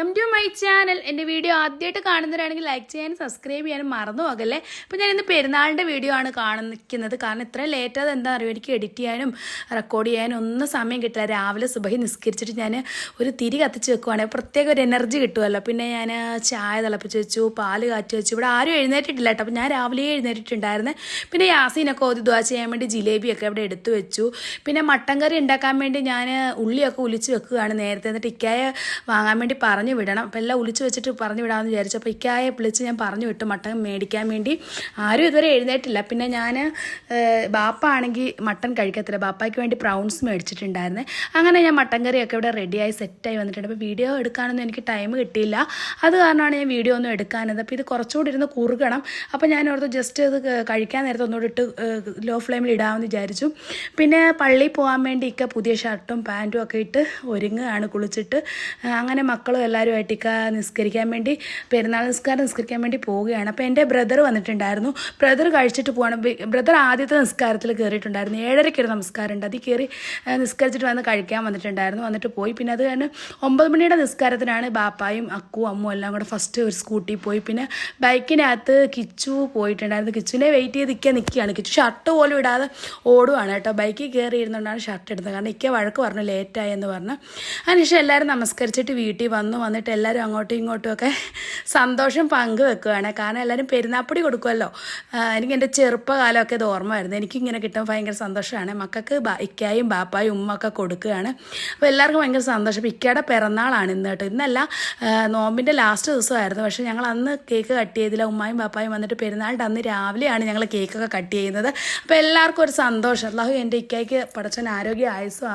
Welcome to my channel. എന്റെ video ആദ്യമായിട്ട് കാണുന്നവരാണെങ്കിൽ ലൈക്ക് ചെയ്യാനും സബ്സ്ക്രൈബ് ചെയ്യാനും മറന്നു പോകല്ലേ? അപ്പോൾ ഞാൻ ഇന്ന് പെരുന്നാളിന്റെ വീഡിയോ ആണ് കാണിക്കുന്നത്. കാരണം ഇത്ര ലേറ്റ് അത് എന്താ അറിയുമോ എനിക്ക് എഡിറ്റ് ചെയ്യാനും റെക്കോർഡ് ചെയ്യാനും ഒന്നും സമയം കിട്ടില്ല. രാവിലെ സുബഹി നിസ്കരിച്ചിട്ട് ഞാൻ ഒരു തിരി കത്തിച്ച് വെക്കുവാണെങ്കിൽ പ്രത്യേക ഒരു എനർജി കിട്ടുമല്ലോ പിന്നെ ഞാൻ ചായ തിളപ്പിച്ച് വെച്ചു പാൽ കാറ്റി വെച്ചു. ഇവിടെ ആരും എഴുന്നേറ്റിട്ടില്ല കേട്ടോ. അപ്പോൾ ഞാൻ രാവിലെ എഴുന്നേറ്റിട്ടുണ്ടായിരുന്നു. പിന്നെ യാസീനൊക്കെ ഒരു ദ്വാ ചെയ്യാൻ വേണ്ടി ജിലേബിയൊക്കെ ഇവിടെ എടുത്തു വെച്ചു. പിന്നെ മട്ടൻ കറി ഉണ്ടാക്കാൻ വേണ്ടി ഞാൻ ഉള്ളിയൊക്കെ ഉലിച്ച് വെക്കുകയാണ് നേരത്തെ. എന്നിട്ട് ഇക്കായ വാങ്ങാൻ വേണ്ടി പറഞ്ഞു വിടണം. അപ്പോൾ എല്ലാം ഒളിച്ചു വെച്ചിട്ട് പറഞ്ഞു വിടാമെന്ന് വിചാരിച്ചു അപ്പോൾ ഇക്കായെ വിളിച്ച് ഞാൻ പറഞ്ഞു വിട്ടു. മട്ടൻ മേടിക്കാൻ വേണ്ടി. ആരും ഇതുവരെ എഴുന്നേറ്റില്ല. പിന്നെ ഞാൻ ബാപ്പ ആണെങ്കിൽ മട്ടൻ കഴിക്കത്തില്ല. ബാപ്പയ്ക്ക് വേണ്ടി പ്രൗൺസ് മേടിച്ചിട്ടുണ്ടായിരുന്നേ. അങ്ങനെ ഞാൻ മട്ടൻ കറിയൊക്കെ ഇവിടെ റെഡിയായി സെറ്റായി വന്നിട്ടുണ്ട്. അപ്പോൾ വീഡിയോ എടുക്കാനൊന്നും എനിക്ക് ടൈം കിട്ടിയില്ല. അത് കാരണമാണ് ഞാൻ വീഡിയോ ഒന്നും എടുക്കാനത് അപ്പോൾ ഇത് കുറച്ചുകൂടി ഇരുന്ന് കുറുകണം. അപ്പോൾ ഞാൻ ഓർത്ത് ജസ്റ്റ് ഇത് കഴിക്കാൻ നേരത്തെ ഒന്നുകൂടി ഇട്ട് ലോ ഫ്ലെയിമിൽ ഇടാമെന്ന് വിചാരിച്ചു. പിന്നെ പള്ളിയിൽ പോകാൻ വേണ്ടി ഇക്ക പുതിയ ഷർട്ടും പാന്റും ഒക്കെ ഇട്ട് ഒരുങ്ങുകയാണ് കുളിച്ചിട്ട്. അങ്ങനെ മക്കളും എല്ലാവരുമായിട്ട് നിസ്കരിക്കാൻ വേണ്ടി പെരുന്നാൾ നിസ്കാരം നിസ്കരിക്കാൻ വേണ്ടി പോവുകയാണ്. അപ്പോൾ എന്റെ ബ്രദർ വന്നിട്ടുണ്ടായിരുന്നു. ബ്രദർ കഴിച്ചിട്ട് പോവാണ്. ബ്രദർ ആദ്യത്തെ നിസ്കാരത്തിൽ കയറിയിട്ടുണ്ടായിരുന്നു. ഏഴരയ്ക്ക് ഒരു നമസ്കാരം ഉണ്ട് അതിൽ കയറി നിസ്കരിച്ചിട്ട് വന്ന് കഴിക്കാൻ വന്നിട്ടുണ്ടായിരുന്നു. വന്നിട്ട് പോയി. പിന്നെ അത് കാരണം ഒമ്പത് മണിയുടെ നിസ്കാരത്തിനാണ് ബാപ്പായും അക്കു അമ്മും എല്ലാം കൂടെ ഫസ്റ്റ് ഒരു സ്കൂട്ടി പോയി. പിന്നെ ബൈക്കിനകത്ത് കിച്ചു പോയിട്ടുണ്ടായിരുന്നു. കിച്ചുവിനെ വെയിറ്റ് ചെയ്ത് നിൽക്കാൻ നിൽക്കുകയാണ് കിച്ചു ഷർട്ട് പോലും ഇടാതെ ഓടുവാണ് കേട്ടോ. ബൈക്കിൽ കയറി ഇരുന്നുകൊണ്ടാണ് ഷർട്ട് എടുത്തത്. കാരണം ഇക്ക വഴക്ക് പറഞ്ഞു ലേറ്റായി എന്ന് പറഞ്ഞു. അതിനുശേഷം എല്ലാവരും നമസ്കരിച്ചിട്ട് വീട്ടിൽ വന്നു. വന്നിട്ട് എല്ലാവരും അങ്ങോട്ടും ഇങ്ങോട്ടും ഒക്കെ സന്തോഷം പങ്കുവെക്കുകയാണ് കാരണം എല്ലാവരും പെരുന്നാപ്പൊടി കൊടുക്കുമല്ലോ എനിക്ക് എന്റെ ചെറുപ്പകാലമൊക്കെ ഇത് ഓർമ്മ വരുന്നത് എനിക്കിങ്ങനെ കിട്ടുമ്പോൾ ഭയങ്കര സന്തോഷമാണ്. മക്കൾക്ക് ഇക്കായും ബാപ്പായും ഉമ്മ ഒക്കെ കൊടുക്കുകയാണ്. അപ്പോൾ എല്ലാവർക്കും ഭയങ്കര സന്തോഷം. ഇക്കയുടെ പിറന്നാളാണ് ഇന്ന് കേട്ടോ. ഇന്നല്ല നോമ്പിന്റെ ലാസ്റ്റ് ദിവസമായിരുന്നു. പക്ഷേ ഞങ്ങൾ അന്ന് കേക്ക് കട്ട് ചെയ്തില്ല. ഉമ്മായും ബാപ്പായും വന്നിട്ട് പെരുന്നാളിന്റെ അന്ന് രാവിലെയാണ് ഞങ്ങൾ കേക്കൊക്കെ കട്ട് ചെയ്യുന്നത്. അപ്പോൾ എല്ലാവർക്കും ഒരു സന്തോഷം. അള്ളാഹു എന്റെ ഇക്കയ്ക്ക് പടച്ചൻ ആരോഗ്യ ആയുസ്സും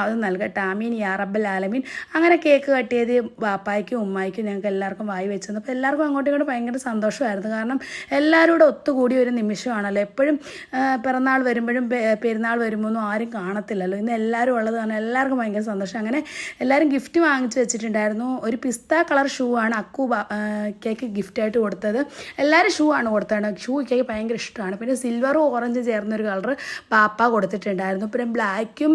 അത് നൽകട്ടെ. ആമീൻ. യാ റബ്ബൽ ആലമീൻ. അങ്ങനെ കേക്ക് കട്ട് ചെയ്ത് ബാപ്പായ്ക്കും ഉമ്മായിക്കും ഞങ്ങൾക്ക് എല്ലാവർക്കും വായി വെച്ചത്. അപ്പോൾ എല്ലാവർക്കും അങ്ങോട്ടും ഇങ്ങോട്ടും ഭയങ്കര സന്തോഷമായിരുന്നു. കാരണം എല്ലാവരും കൂടെ ഒത്തുകൂടിയ ഒരു നിമിഷമാണല്ലോ. എപ്പോഴും പിറന്നാൾ വരുമ്പോഴും പെരുന്നാൾ വരുമ്പോഴൊന്നും ആരും കാണത്തില്ലല്ലോ. ഇന്ന് എല്ലാവരും ഉള്ളത് കാരണം എല്ലാവർക്കും ഭയങ്കര സന്തോഷം. അങ്ങനെ എല്ലാവരും ഗിഫ്റ്റ് വാങ്ങിച്ചു വെച്ചിട്ടുണ്ടായിരുന്നു. ഒരു പിസ്ത കളർ ഷൂ ആണ് അക്കു കേക്ക് ഗിഫ്റ്റായിട്ട് കൊടുത്തത്. എല്ലാവരും ഷൂ ആണ് കൊടുത്തത്. ഷൂ കേക്ക് ഭയങ്കര ഇഷ്ടമാണ്. പിന്നെ സിൽവറും ഓറഞ്ചും ചേർന്നൊരു കളർ പാപ്പ കൊടുത്തിട്ടുണ്ടായിരുന്നു. പിന്നെ ബ്ലാക്കും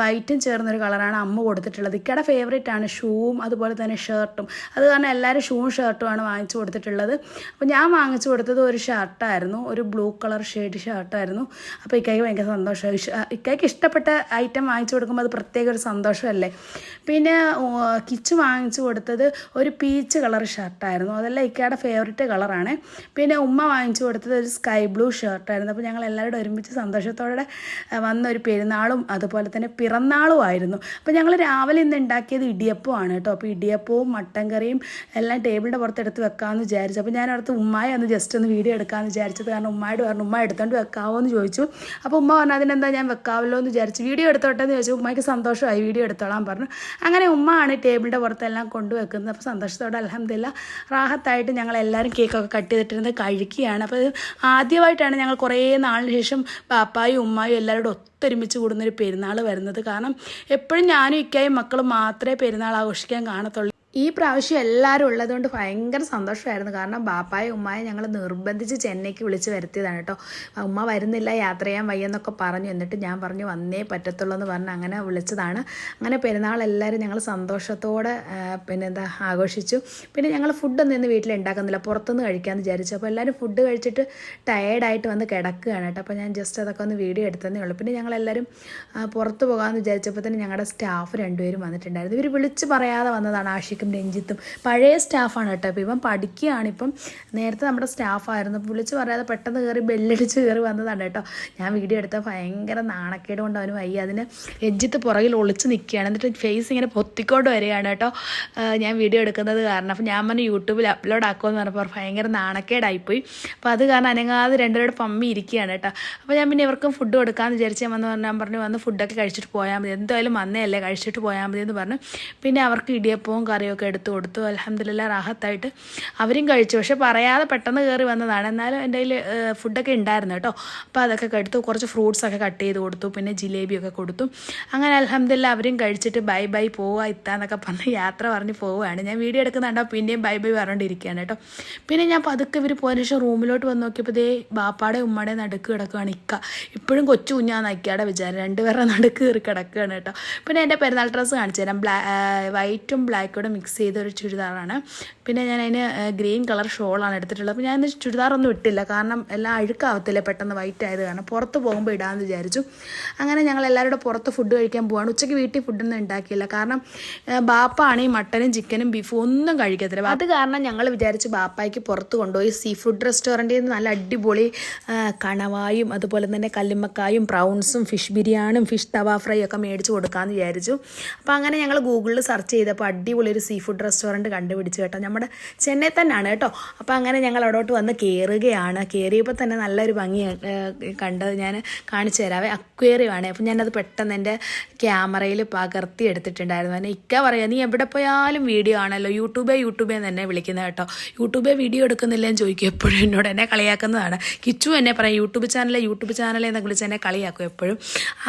വൈറ്റും ചേർന്നൊരു കളറാണ് അമ്മ കൊടുത്തിട്ടുള്ളത്. ഇക്കയുടെ ഫേവറേറ്റ് ആണ് ഷൂവും അതുപോലെ തന്നെ ഷർട്ടും. അത് കാരണം എല്ലാവരും ഷൂവും ഷർട്ടുമാണ് വാങ്ങിച്ചു കൊടുത്തിട്ടുള്ളത്. അപ്പോൾ ഞാൻ വാങ്ങിച്ചു കൊടുത്തത് ഒരു ഷർട്ടായിരുന്നു. ഒരു ബ്ലൂ കളർ ഷെയ്ഡ് ഷർട്ടായിരുന്നു. അപ്പോൾ ഇക്കയ്ക്ക് ഭയങ്കര സന്തോഷമായി ഇക്കയ്ക്ക് ഇഷ്ടപ്പെട്ട ഐറ്റം വാങ്ങിച്ചു കൊടുക്കുമ്പോൾ അത് പ്രത്യേക ഒരു സന്തോഷമല്ലേ? പിന്നെ കിച്ച് വാങ്ങിച്ചു കൊടുത്തത് ഒരു പീച്ച് കളർ ഷർട്ടായിരുന്നു. അതെല്ലാം ഇക്കയുടെ ഫേവററ്റ് കളറാണ്. പിന്നെ ഉമ്മ വാങ്ങിച്ചു കൊടുത്തത് ഒരു സ്കൈ ബ്ലൂ ഷർട്ടായിരുന്നു. അപ്പോൾ ഞങ്ങൾ എല്ലാവരും ഒരുമിച്ച് സന്തോഷത്തോടെ വന്ന ഒരു പെരുന്നാളും അതുപോലെ തന്നെ പിറന്നാളും ആയിരുന്നു. അപ്പോൾ ഞങ്ങൾ രാവിലെ ഇന്ന് ഉണ്ടാക്കിയത് ഇടിയപ്പമാണ് കേട്ടോ. അപ്പോൾ ഇടിയപ്പവും മട്ടൻ കറിയും എല്ലാം ടേബിളിന്റെ പുറത്തെടുത്ത് വെക്കാമെന്ന് വിചാരിച്ചു. അപ്പോൾ ഞാൻ അടുത്ത് ഉമ്മായി ഒന്ന് ജസ്റ്റ് ഒന്ന് വീഡിയോ എടുക്കാമെന്ന് വിചാരിച്ചത്. കാരണം ഉമ്മായിട്ട് പറഞ്ഞു ഉമ്മ എടുത്തോണ്ട് വെക്കാവോ? എന്ന് ചോദിച്ചു. അപ്പോൾ ഉമ്മ പറഞ്ഞു അതിനെന്താ ഞാൻ വെക്കാമല്ലോ എന്ന് വിചാരിച്ചു. വീഡിയോ എടുത്തോട്ടെന്ന് ചോദിച്ചു. ഉമ്മയ്ക്ക് സന്തോഷമായി വീഡിയോ എടുത്തോളാൻ പറഞ്ഞു. അങ്ങനെ ഉമ്മ ആണ് ടേബിളിന്റെ പുറത്തെല്ലാം കൊണ്ടുവെക്കുന്നത്. അപ്പോൾ സന്തോഷത്തോടെ അലഹമില്ല റാഹത്തായിട്ട് ഞങ്ങൾ എല്ലാവരും കേക്കൊക്കെ കട്ട് ചെയ്തിട്ടിരുന്നത് കഴിക്കുകയാണ്. അപ്പോൾ ആദ്യമായിട്ടാണ് ഞങ്ങൾ കുറേ നാളിന് ശേഷം പാപ്പായും ഉമ്മായും എല്ലാവരോടും ഒത്തൊരുമിച്ച് കൂടുന്നൊരു പെരുന്നാൾ വരുന്നത്. കാരണം എപ്പോഴും ഞാനും ഇക്കായും മക്കളും മാത്രമേ പെരുന്നാൾ ആഘോഷിക്കാൻ കാണത്തുള്ളൂ. ഈ പ്രാവശ്യം എല്ലാവരും ഉള്ളതുകൊണ്ട് ഭയങ്കര സന്തോഷമായിരുന്നു. കാരണം ബാപ്പായും ഉമ്മായും ഞങ്ങൾ നിർബന്ധിച്ച് ചെന്നൈക്ക് വിളിച്ച് വരുത്തിയതാണ് കേട്ടോ. ഉമ്മ വരുന്നില്ല യാത്ര ചെയ്യാൻ വയ്യെന്നൊക്കെ പറഞ്ഞു. എന്നിട്ട് ഞാൻ പറഞ്ഞു വന്നേ പറ്റത്തുള്ളൂ എന്ന് പറഞ്ഞ് അങ്ങനെ വിളിച്ചതാണ്. അങ്ങനെ പെരുന്നാൾ എല്ലാവരും ഞങ്ങൾ സന്തോഷത്തോടെ പിന്നെ എന്താ ആഘോഷിച്ചു. പിന്നെ ഞങ്ങൾ ഫുഡൊന്നും ഇന്ന് വീട്ടിൽ ഉണ്ടാക്കുന്നില്ല പുറത്തുനിന്ന് കഴിക്കാമെന്ന് വിചാരിച്ചു. അപ്പോൾ എല്ലാവരും ഫുഡ് കഴിച്ചിട്ട് ടയേർഡായിട്ട് വന്ന് കിടക്കുകയാണ് കേട്ടോ. അപ്പോൾ ഞാൻ ജസ്റ്റ് അതൊക്കെ ഒന്ന് വീഡിയോ എടുത്തതേ ഉള്ളൂ. പിന്നെ ഞങ്ങളെല്ലാവരും പുറത്ത് പോകാമെന്ന് വിചാരിച്ചപ്പോൾ തന്നെ ഞങ്ങളുടെ സ്റ്റാഫ് രണ്ടുപേരും വന്നിട്ടുണ്ടായിരുന്നു. ഇവർ വിളിച്ച് പറയാതെ വന്നതാണ് ആഷിക്കും രഞ്ജിത്തും പഴയ സ്റ്റാഫാണ് കേട്ടോ അപ്പോൾ ഇവൻ പഠിക്കുകയാണ് ഇപ്പം. നേരത്തെ നമ്മുടെ സ്റ്റാഫായിരുന്നു. വിളിച്ച് പറയാതെ പെട്ടെന്ന് കയറി ബെല്ലടിച്ച് കയറി വന്നതാണ് കേട്ടോ. ഞാൻ വീഡിയോ എടുത്ത ഭയങ്കര നാണക്കേട് കൊണ്ട് അവന് വയ്യ. അതിന് രഞ്ജിത്ത് പുറകിൽ ഒളിച്ച് നിൽക്കുകയാണ് എന്നിട്ട് ഫേസ് ഇങ്ങനെ പൊത്തിക്കൊണ്ട് വരികയാണ് കേട്ടോ. ഞാൻ വീഡിയോ എടുക്കുന്നത് കാരണം. അപ്പോൾ ഞാൻ പറഞ്ഞു യൂട്യൂബിൽ അപ്ലോഡ് ആക്കുമെന്ന് പറഞ്ഞപ്പോൾ ഭയങ്കര നാണക്കേടായിപ്പോയി. അപ്പോൾ അത് കാരണം അനങ്ങാതെ രണ്ടുപേരുടെ പമ്മി ഇരിക്കുകയാണ് കേട്ടോ. അപ്പോൾ ഞാൻ പിന്നെ ഇവർക്കും ഫുഡ് കൊടുക്കാമെന്ന് വിചാരിച്ച് ഞാൻ വന്ന് പറഞ്ഞാൽ പറഞ്ഞു വന്ന് ഫുഡൊക്കെ കഴിച്ചിട്ട് പോയാൽ മതി. എന്തായാലും വന്നേ കഴിച്ചിട്ട് പോയാൽ മതി എന്ന് പറഞ്ഞു. പിന്നെ അവർക്ക് ഇടിയപ്പവും കറിയൊക്കെ എടുത്തു കൊടുത്തു. അലഹമില്ല റാഹത്തായിട്ട് അവരും കഴിച്ചു. പക്ഷെ പറയാതെ പെട്ടെന്ന് കയറി വന്നതാണ്. എന്നാലും എന്റെ കയ്യിൽ ഫുഡൊക്കെ ഉണ്ടായിരുന്നു കേട്ടോ. അപ്പോൾ അതൊക്കെ എടുത്തു കുറച്ച് ഫ്രൂട്ട്സൊക്കെ കട്ട് ചെയ്ത് കൊടുത്തു. പിന്നെ ജിലേബിയൊക്കെ കൊടുത്തു. അങ്ങനെ അലഹമില്ല അവരും കഴിച്ചിട്ട് ബൈ ബൈ പോവുക ഇത്താന്നൊക്കെ പറഞ്ഞ് യാത്ര പറഞ്ഞ് പോവുകയാണ് ഞാൻ വീഡിയോ എടുക്കുന്നുണ്ടോ. പിന്നെയും ബൈ ബൈ പറഞ്ഞുകൊണ്ടിരിക്കുകയാണ് കേട്ടോ. പിന്നെ ഞാൻ പതുക്കെ ഇവർ പോയതിന് ശേഷം റൂമിലോട്ട് വന്ന് നോക്കിയപ്പോൾ ദേ ബാപ്പാടെ ഉമ്മയുടെ നടുക്ക് കിടക്കുകയാണ് ഇക്ക. ഇപ്പോഴും കൊച്ചു കുഞ്ഞാന്ന് അയ്ക്കാടെ വിചാരം. രണ്ടുപേരുടെ നടുക്ക് കയറി കിടക്കുകയാണ് കേട്ടോ. പിന്നെ എന്റെ പെരുന്നാൾ ഡ്രസ്സ് കാണിച്ചു തരാം. ബ്ലാ വൈറ്റും ബ്ലാക്കോടും മിക്സ് ചെയ്ത ഒരു ചുരിദാറാണ്. പിന്നെ ഞാൻ അതിന് ഗ്രീൻ കളർ ഷോളാണ് എടുത്തിട്ടുള്ളത്. അപ്പോൾ ഞാൻ ചുരിദാറൊന്നും ഇട്ടില്ല. കാരണം എല്ലാം അഴുക്കാവത്തില്ല പെട്ടെന്ന് വൈറ്റ് ആയത് കാരണം പുറത്ത് പോകുമ്പോൾ ഇടാമെന്ന് വിചാരിച്ചു. അങ്ങനെ ഞങ്ങൾ എല്ലാവരും കൂടെ പുറത്ത് ഫുഡ് കഴിക്കാൻ പോവാണ്. ഉച്ചയ്ക്ക് വീട്ടിൽ ഫുഡൊന്നും ഉണ്ടാക്കിയില്ല. കാരണം ബാപ്പാണ് ഈ മട്ടനും ചിക്കനും ബീഫും ഒന്നും കഴിക്കത്തില്ല. അത് കാരണം ഞങ്ങൾ വിചാരിച്ചു ബാപ്പായ്ക്ക് പുറത്ത് കൊണ്ടുപോയി സീ ഫുഡ് റെസ്റ്റോറന്റിൽ നിന്ന് നല്ല അടിപൊളി കണവായും അതുപോലെ തന്നെ കല്ലുമ്മക്കായും പ്രൗൺസും ഫിഷ് ബിരിയാണിയും ഫിഷ് തവ ഫ്രൈ ഒക്കെ മേടിച്ച് കൊടുക്കാമെന്ന് വിചാരിച്ചു. അപ്പോൾ അങ്ങനെ ഞങ്ങൾ ഗൂഗിളിൽ സെർച്ച് ചെയ്തപ്പോൾ അടിപൊളി ഒരു സീ ഫുഡ് റെസ്റ്റോറന്റ് കണ്ടുപിടിച്ചു കേട്ടോ. നമ്മുടെ ചെന്നൈ തന്നെയാണ് കേട്ടോ. അപ്പോൾ അങ്ങനെ ഞങ്ങൾ അവിടോട്ട് വന്ന് കയറുകയാണ് കയറിയപ്പോൾ തന്നെ നല്ലൊരു ഭംഗി കണ്ടത് ഞാൻ കാണിച്ചു തരാവേ അക്വേറിയമാണ് അപ്പോൾ ഞാനത് പെട്ടെന്ന് എന്റെ ക്യാമറയിൽ പകർത്തി എടുത്തിട്ടുണ്ടായിരുന്നു. എന്നെ ഇക്ക പറയാം നീ എവിടെ പോയാലും വീഡിയോ ആണല്ലോ. യൂട്യൂബേ യൂട്യൂബേ തന്നെ വിളിക്കുന്നത് കേട്ടോ. യൂട്യൂബേ വീഡിയോ എടുക്കുന്നില്ലെന്ന് ചോദിക്കും എപ്പോഴും എന്നോട്. എന്നെ കളിയാക്കുന്നതാണ്. കിച്ചു എന്നെ പറയും യൂട്യൂബ് ചാനൽ യൂട്യൂബ് ചാനലേ എന്നൊക്കെ വിളിച്ച് എന്നെ കളിയാക്കും എപ്പോഴും.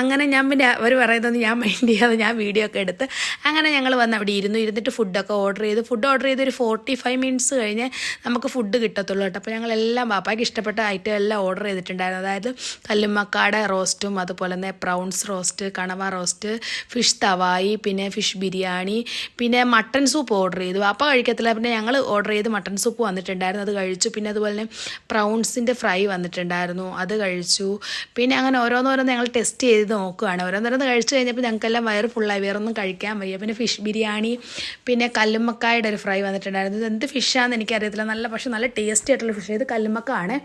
അങ്ങനെ ഞാൻ പിന്നെ അവർ പറയുന്നത് ഞാൻ മൈൻഡ് ചെയ്യാതെ ഞാൻ വീഡിയോ ഒക്കെ എടുത്ത് അങ്ങനെ ഞങ്ങൾ വന്ന് അവിടെ ഇരുന്നു. ഇരുന്നിട്ട് ഫുഡൊക്കെ ഓർഡർ ചെയ്ത് ഫുഡ് ഓർഡർ ചെയ്ത് ഒരു ഫോർട്ടി ഫൈവ് മിനിറ്റ്സ് കഴിഞ്ഞ് നമുക്ക് ഫുഡ് കിട്ടത്തുള്ളൂ കേട്ടോ. അപ്പോൾ ഞങ്ങളെല്ലാം പാപ്പായ്ക്ക് ഇഷ്ടപ്പെട്ട ഐറ്റം എല്ലാം ഓർഡർ ചെയ്തിട്ടുണ്ടായിരുന്നു. അതായത് കല്ലുമ്മക്കാട റോസ്റ്റും അതുപോലെ തന്നെ പ്രൗൺസ് റോസ്റ്റ് കണവ റോസ്റ്റ് ഫിഷ് തവായി പിന്നെ ഫിഷ് ബിരിയാണി പിന്നെ മട്ടൺ സൂപ്പ് ഓർഡർ ചെയ്തു. പാപ്പ കഴിക്കത്തില്ല പിന്നെ ഞങ്ങൾ ഓർഡർ ചെയ്ത് മട്ടൺ സൂപ്പ് വന്നിട്ടുണ്ടായിരുന്നു. അത് കഴിച്ചു. പിന്നെ അതുപോലെ തന്നെ പ്രൗൺസിന്റെ ഫ്രൈ വന്നിട്ടുണ്ടായിരുന്നു. അത് കഴിച്ചു. പിന്നെ അങ്ങനെ ഓരോന്നോരോന്ന് ഞങ്ങൾ ടെസ്റ്റ് ചെയ്ത് നോക്കുകയാണ് ഓരോന്നോരോന്ന് കഴിച്ചു കഴിഞ്ഞപ്പോൾ ഞങ്ങൾക്കെല്ലാം വയറ് ഫുള്ളായി വേറൊന്നും കഴിക്കാൻ വയ്യ. പിന്നെ ഫിഷ് ബിരിയാണി പിന്നെ കല്ലുമ്മക്കായുടെ ഒരു ഫ്രൈ വന്നിട്ടുണ്ടായിരുന്നു. ഇത് എന്ത് ഫിഷാണെന്ന് എനിക്കറിയത്തില്ല. നല്ല പക്ഷേ നല്ല ടേസ്റ്റി ആയിട്ടുള്ള ഫിഷ് ഇത് കല്ലുമ്മക്കാണ്.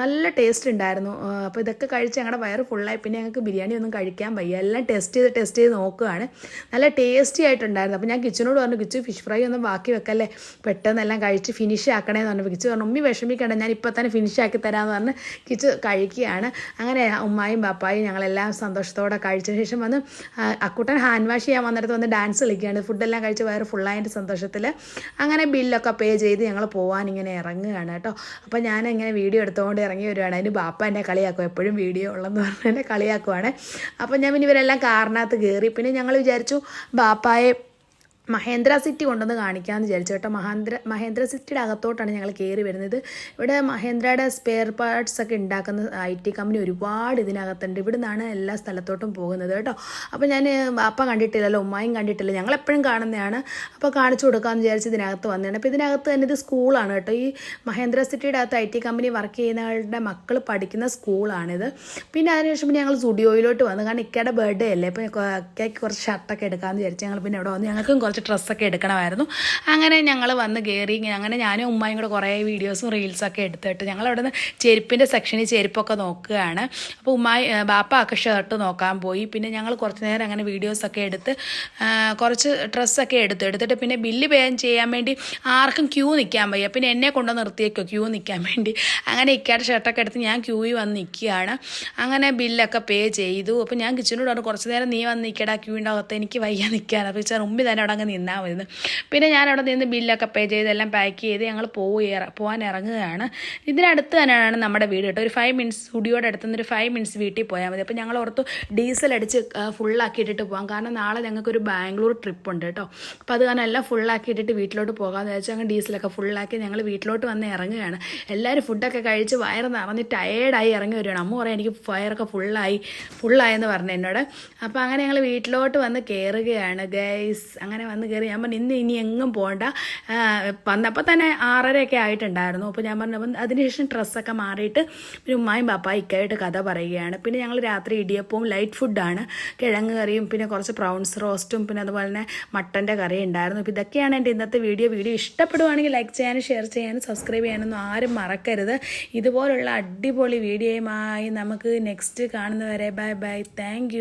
നല്ല ടേസ്റ്റ് ഉണ്ടായിരുന്നു. അപ്പോൾ ഇതൊക്കെ കഴിച്ച് ഞങ്ങളുടെ വയറ് ഫുള്ളായി പിന്നെ ഞങ്ങൾക്ക് ബിരിയാണി ഒന്നും കഴിക്കാൻ വയ്യ. എല്ലാം ടെസ്റ്റ് ചെയ്ത് ടെസ്റ്റ് ചെയ്ത് നോക്കുകയാണ് നല്ല ടേസ്റ്റി ആയിട്ടുണ്ടായിരുന്നു. അപ്പോൾ ഞാൻ കിച്ചനോട് പറഞ്ഞു കിച്ചു ഫിഷ് ഫ്രൈ ഒന്നും ബാക്കി വെക്കല്ലേ? പെട്ടെന്ന് എല്ലാം കഴിച്ച് ഫിനിഷ് ആക്കണേന്ന് പറഞ്ഞു. കിച്ചു പറഞ്ഞു ഉമ്മി വിഷമിക്കണ്ട. ഞാൻ ഇപ്പോൾ തന്നെ ഫിനിഷ് ആക്കി തരാമെന്ന് പറഞ്ഞ് കിച്ചു കഴിക്കുകയാണ്. അങ്ങനെ ഉമ്മായും പാപ്പായും ഞങ്ങളെല്ലാം സന്തോഷത്തോടെ കഴിച്ചതിന് ശേഷം വന്ന് അക്കുട്ടൻ ഹാൻഡ് വാഷ് ചെയ്യാൻ വന്നിടത്ത് വന്ന് ഡാൻസ് കളിക്കുകയാണ്. ഫുഡെല്ലാം കഴിച്ച് വയറ് ഫുള്ളായതിന്റെ സന്തോഷത്തിൽ അങ്ങനെ ബില്ലൊക്കെ പേ ചെയ്ത് ഞങ്ങൾ പോകാൻ ഇങ്ങനെ ഇറങ്ങുകയാണ് കേട്ടോ. അപ്പോൾ ഞാൻ ഇങ്ങനെ വീഡിയോ എടുത്തുകൊണ്ട് ഇറങ്ങി വരുവാണ് അതിന് ബാപ്പ എന്നെ കളിയാക്കും. എപ്പോഴും വീഡിയോ ഉള്ളെന്ന് പറഞ്ഞ് എന്നെ കളിയാക്കുവാണ്. അപ്പോൾ ഞാൻ പിന്നെ ഇവരെല്ലാം കാറിനകത്ത് കയറി പിന്നെ ഞങ്ങൾ വിചാരിച്ചു ബാപ്പായെ മഹേന്ദ്ര സിറ്റി കൊണ്ടുവന്ന് കാണിക്കാമെന്ന് വിചാരിച്ചു കേട്ടോ. മഹേന്ദ്ര മഹേന്ദ്ര സിറ്റിയുടെ അകത്തോട്ടാണ് ഞങ്ങൾ കയറി വരുന്നത്. ഇവിടെ മഹേന്ദ്രയുടെ സ്പെയർ പാർട്സ് ഒക്കെ ഉണ്ടാക്കുന്ന ഐ ടി കമ്പനി ഒരുപാട് ഇതിനകത്തുണ്ട്. ഇവിടെ നിന്നാണ് എല്ലാ സ്ഥലത്തോട്ടും പോകുന്നത് കേട്ടോ. അപ്പോൾ ഞാൻ അപ്പ കണ്ടിട്ടില്ലല്ലോ ഉമ്മായും കണ്ടിട്ടില്ല. ഞങ്ങൾ എപ്പോഴും കാണുന്നതാണ്. അപ്പോൾ കാണിച്ചു കൊടുക്കാമെന്ന് വിചാരിച്ച് ഇതിനകത്ത് വന്നതാണ്. അപ്പോൾ ഇതിനകത്ത് തന്നെ ഇത് സ്കൂളാണ് കേട്ടോ. ഈ മഹേന്ദ്ര സിറ്റിയുടെ അകത്ത് ഐ ടി കമ്പനി വർക്ക് ചെയ്യുന്നവരുടെ മക്കൾ പഠിക്കുന്ന സ്കൂളാണിത് പിന്നെ അതിനുശേഷം ഞങ്ങൾ സ്റ്റുഡിയോയിലോട്ട് വന്നു. കാരണം ഇക്കയുടെ ബർത്ത്ഡേ അല്ലേ? അപ്പോൾ ഇക്കയ്ക്ക് കുറച്ച് ഷർട്ടൊക്കെ എടുക്കാമെന്ന് വിചാരിച്ചു ഞങ്ങൾ പിന്നെ ഇവിടെ വന്ന്. ഞങ്ങൾക്കും കുറച്ച് ഡ്രസ്സൊക്കെ എടുക്കണമായിരുന്നു. അങ്ങനെ ഞങ്ങൾ വന്ന് കയറി അങ്ങനെ ഞാനും ഉമ്മയും കൂടെ കുറേ വീഡിയോസും റീൽസൊക്കെ എടുത്തിട്ട് ഞങ്ങൾ അവിടെ നിന്ന് ചെരുപ്പിന്റെ സെക്ഷനിൽ ചെരുപ്പൊക്കെ നോക്കുകയാണ്. അപ്പോൾ ഉമ്മായി ഏ, ബാപ്പ ഒക്കെ ഷർട്ട് നോക്കാൻ പോയി. പിന്നെ ഞങ്ങൾ കുറച്ച് നേരം അങ്ങനെ വീഡിയോസൊക്കെ എടുത്ത് കുറച്ച് ഡ്രസ്സൊക്കെ എടുത്തു എടുത്തിട്ട് പിന്നെ ബില്ല് പേ ചെയ്യാൻ വേണ്ടി ആർക്കും ക്യൂ നിൽക്കാൻ വയ്യ. പിന്നെ എന്നെ കൊണ്ട് നിർത്തിയേക്കോ ക്യൂ നിൽക്കാൻ വേണ്ടി. അങ്ങനെ ഇക്കാട്ട് ഷർട്ടൊക്കെ എടുത്ത് ഞാൻ ക്യൂയിൽ വന്ന് നിൽക്കുകയാണ്. അങ്ങനെ ബില്ലൊക്കെ പേ ചെയ്തു. അപ്പോൾ ഞാൻ കിച്ചനോട് പറഞ്ഞു കുറച്ച് നേരം നീ വന്ന് നിൽക്കടാ ക്യൂവിന്റെ അകത്ത്. എനിക്ക് വയ്യ നിൽക്കാൻ. അപ്പോൾ വെച്ചാൽ ഉമ്മി തന്നെ അവിടെ അങ്ങ് നിന്നാൽ മതി പിന്നെ ഞാൻ അവിടെ നിന്ന് ബില്ലൊക്കെ പേ ചെയ്ത് എല്ലാം പാക്ക് ചെയ്ത് ഞങ്ങൾ പോയി പോകാൻ ഇറങ്ങുകയാണ്. ഇതിനടുത്ത് തന്നെയാണ് നമ്മുടെ വീട് കേട്ടോ. ഒരു ഫൈവ് മിനിറ്റ്സ് സ്റ്റുഡിയോയുടെ അടുത്ത് നിന്ന് ഒരു ഫൈവ് മിനിറ്റ്സ് വീട്ടിൽ പോയാൽ മതി. അപ്പോൾ ഞങ്ങൾ ഓർത്ത് ഡീസൽ അടിച്ച് ഫുള്ളാക്കി ഇട്ടിട്ട് പോകാം കാരണം നാളെ ഞങ്ങൾക്കൊരു ബാംഗ്ലൂർ ട്രിപ്പ് ഉണ്ട് കേട്ടോ. അപ്പോൾ അത് കാരണം എല്ലാം ഫുള്ളാക്കി ഇട്ടിട്ട് വീട്ടിലോട്ട് പോകാമെന്ന് വെച്ചാൽ അങ്ങ് ഡീസലൊക്കെ ഫുള്ളാക്കി ഞങ്ങൾ വീട്ടിലോട്ട് വന്ന് ഇറങ്ങുകയാണ്. എല്ലാവരും ഫുഡൊക്കെ കഴിച്ച് വയറ് നിറഞ്ഞ് ടയേർഡായി ഇറങ്ങി വരികയാണ്. അമ്മ പറയാം എനിക്ക് വയറൊക്കെ ഫുള്ളായി ഫുള്ളായെന്ന് പറഞ്ഞു എന്നോട്. അപ്പോൾ അങ്ങനെ ഞങ്ങൾ വീട്ടിലോട്ട് വന്ന് കയറുകയാണ് ഗൈസ് അങ്ങനെ കയറി. ഞാൻ പറഞ്ഞു ഇന്ന് ഇനി എങ്ങും പോകണ്ട വന്നപ്പോൾ തന്നെ ആറരയൊക്കെ ആയിട്ടുണ്ടായിരുന്നു. അപ്പോൾ ഞാൻ പറഞ്ഞു അപ്പം അതിനുശേഷം ഡ്രസ്സൊക്കെ മാറിയിട്ട് പിന്നെ ഉമ്മായും പാപ്പായും ഇക്കായിട്ട് കഥ പറയുകയാണ്. പിന്നെ ഞങ്ങൾ രാത്രി ഇടിയപ്പവും ലൈറ്റ് ഫുഡാണ് കിഴങ്ങ് കറിയും പിന്നെ കുറച്ച് പ്രൗൺസ് റോസ്റ്റും പിന്നെ അതുപോലെ തന്നെ മട്ടന്റെ കറി ഉണ്ടായിരുന്നു. അപ്പോൾ ഇതൊക്കെയാണ് എന്റെ ഇന്നത്തെ വീഡിയോ വീഡിയോ ഇഷ്ടപ്പെടുവാണെങ്കിൽ ലൈക്ക് ചെയ്യാനും ഷെയർ ചെയ്യാനും സബ്സ്ക്രൈബ് ചെയ്യാനൊന്നും ആരും മറക്കരുത്. ഇതുപോലുള്ള അടിപൊളി വീഡിയോയുമായി നമുക്ക് നെക്സ്റ്റ് കാണുന്നവരെ ബൈ ബൈ താങ്ക്